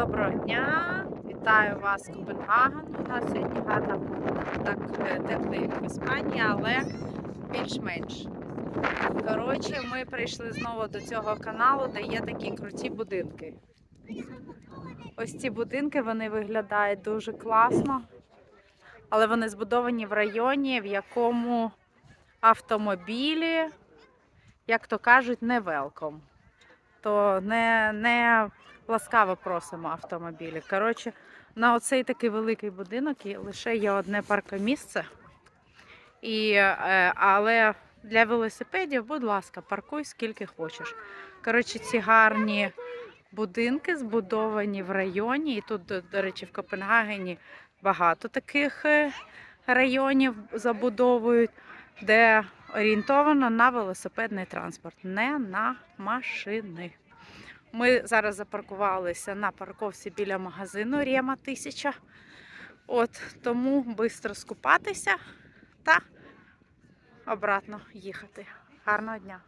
Доброго дня! Вітаю вас з. У нас сьогодні гарна. Так е, тепло, як в Іспанії, але більш-менш. Коротше, ми прийшли знову до цього каналу, де є такі круті будинки. Ось ці будинки вони виглядають дуже класно, але вони збудовані в районі, в якому автомобілі, як то кажуть, не велком. То не, не ласкаво просимо автомобілі. Коротше, на оцей такий великий будинок і лише є одне паркомісце. І, е, але для велосипедів, будь ласка, паркуй скільки хочеш. Коротше, ці гарні будинки збудовані в районі. І тут, до, речі, в Копенгагені багато таких е, районів забудовують, де орієнтовано на велосипедний транспорт, не на машини. Ми зараз запаркувалися на парковці біля магазину Рема 1000. От, тому швидко скупатися та обратно їхати. Гарного дня!